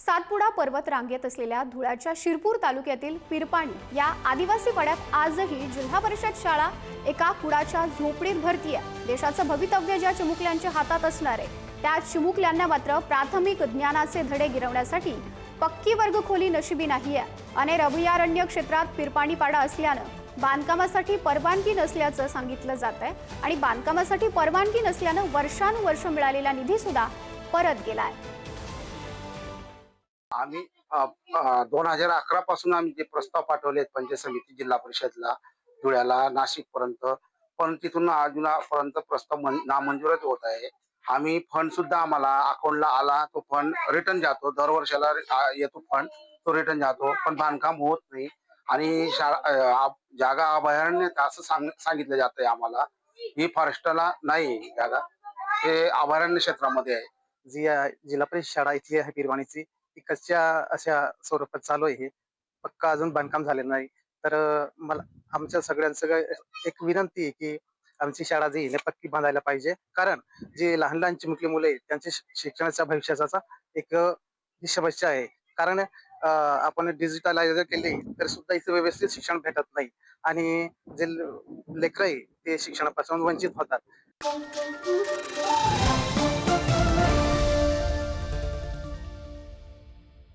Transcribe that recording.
सातपुडा पर्वत रांगेत असलेल्या धुळ्याच्या शिरपूर तालुक्यातील पिरपाणी या आदिवासी पाड्यात आजही जिल्हा परिषद शाळा एका कुडाच्या झोपडीत भरती आहे देशाचं भवितव्य ज्या चिमुकल्यांच्या हातात असणार आहे त्या चिमुकल्यांना मात्र प्राथमिक ज्ञानाचे धडे गिरवण्यासाठी पक्की वर्गखोली नशिबी नाही आहे अनेक अभयारण्य क्षेत्रात पिरपाणी पाडा असल्यानं बांधकामासाठी परवानगी नसल्याचं सांगितलं जात आहे आणि बांधकामासाठी परवानगी नसल्यानं वर्षानुवर्ष मिळालेला निधी सुद्धा परत गेलाय. आम्ही दोन हजार अकरा पासून आम्ही जे प्रस्ताव पाठवले आहेत पंचायत समिती जिल्हा परिषदला धुळ्याला नाशिक पर्यंत पण तिथून अजूनपर्यंत प्रस्ताव नामंजूरच होत आहे. आम्ही फंड सुद्धा आम्हाला अकाउंटला आला तो फंड रिटर्न जातो. दर वर्षाला येतो फंड तो रिटर्न जातो. पण बांधकाम होत नाही. आणि शाळा जागा अभयारण्य असं सांग सांगितलं जात आहे आम्हाला. ही फॉरेस्टला नाही जागा. हे अभयारण्य क्षेत्रामध्ये आहे. जी जिल्हा परिषद शाळा इथली आहे पिरवाणीची ती अशा स्वरूपात चालू आहे हे. पक्का अजून बांधकाम झालेलं नाही. तर मला आमच्या सगळ्यांचं काय एक विनंती आहे की आमची शाळा जी आहे, पक्की बांधायला पाहिजे. कारण जी लहान लहान चिमुकली मुले आहेत, त्यांच्या शिक्षणाच्या भविष्याचा एक ही समस्या आहे. कारण आपण डिजिटलायझर केले तर सुद्धा इथे व्यवस्थित शिक्षण भेटत नाही. आणि जे लेकर आहे ते शिक्षणापासून वंचित होतात.